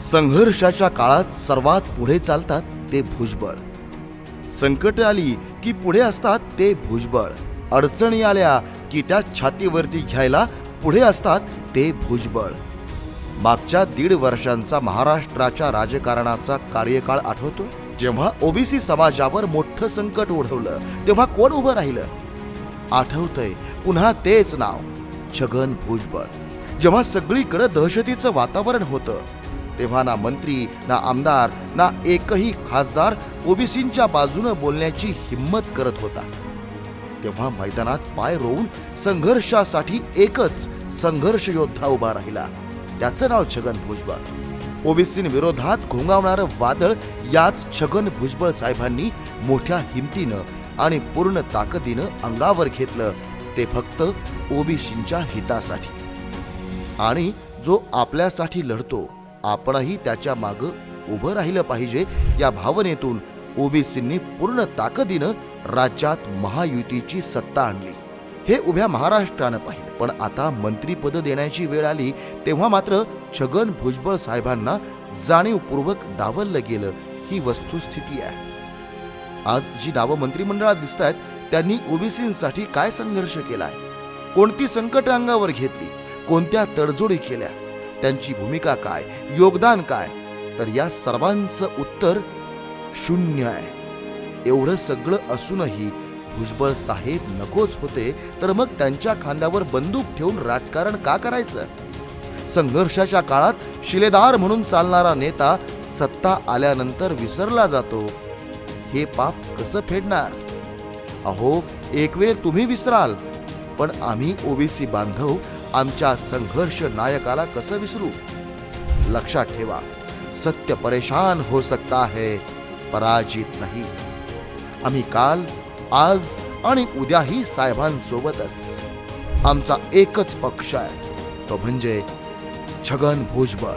संघर्षाच्या काळात सर्वात पुढे चालतात ते भुजबळ. संकट आली की पुढे असतात ते भुजबळ. अडचणी आल्या की त्या छातीवरती घ्यायला पुढे असतात ते भुजबळ. मागच्या दीड वर्षांचा महाराष्ट्राच्या राजकारणाचा कार्यकाळ आठवतो? जेव्हा ओबीसी समाजावर मोठं संकट ओढवलं तेव्हा कोण उभं राहिलं? आठवतंय पुन्हा तेच नाव छगन भुजबळ. जेव्हा सगळीकडे दहशतीचं वातावरण होतं तेव्हा ना मंत्री ना आमदार ना एकही खासदार ओबीसींच्या बाजूनं बोलण्याची हिंमत करत होता. तेव्हा मैदानात पाय रोवून संघर्षासाठी एकच संघर्ष योद्धा उभा राहिला. त्याचं नाव छगन भुजबळ. ओबीसी विरोधात घोंगावणारं वादळ याच छगन भुजबळ साहेबांनी मोठ्या हिमतीनं आणि पूर्ण ताकदीनं अंगावर घेतलं. ते फक्त ओबीसींच्या हितासाठी. आणि जो आपल्यासाठी लढतो आपणही त्याच्या मागं उभं राहिलं पाहिजे या भावनेतून ओबीसींनी पूर्ण ताकदीनं राज्यात महायुतीची सत्ता आणली. हे उभ्या महाराष्ट्रानं पाहिलं. पण आता मंत्रीपद देण्याची वेळ आली तेव्हा मात्र छगन भुजबळ साहेबांना जाणीवपूर्वक डावललं गेलं. ही वस्तुस्थिती आहे. आज जी नावं मंत्रिमंडळात दिसत आहेत त्यांनी ओबीसींसाठी काय संघर्ष केलाय? कोणती संकट अंगावर घेतली? कोणत्या तडजोडी केल्या? त्यांची भूमिका काय? योगदान काय? तर या सर्वांचं उत्तर शून्य आहे. एवढं सगळं असूनही भुजबळ साहेब नकोच होते तर मग त्यांच्या खांद्यावर बंदूक ठेवून राजकारण का करायचं? संघर्षाच्या काळात शिलेदार म्हणून चालणारा नेता सत्ता आल्यानंतर विसरला जातो. हे पाप कसं फेडणार? अहो एक वेळ तुम्ही विसराल पण आम्ही ओबीसी बांधव आमच्या संघर्ष नायकाला कसं विसरू? लक्षात ठेवा सत्य परेशान हो सकता है पराजित नाही. आम्ही काल आज आणि उद्याही साहेबांसोबतच. आमचा एकच पक्ष आहे तो म्हणजे छगन भुजबळ.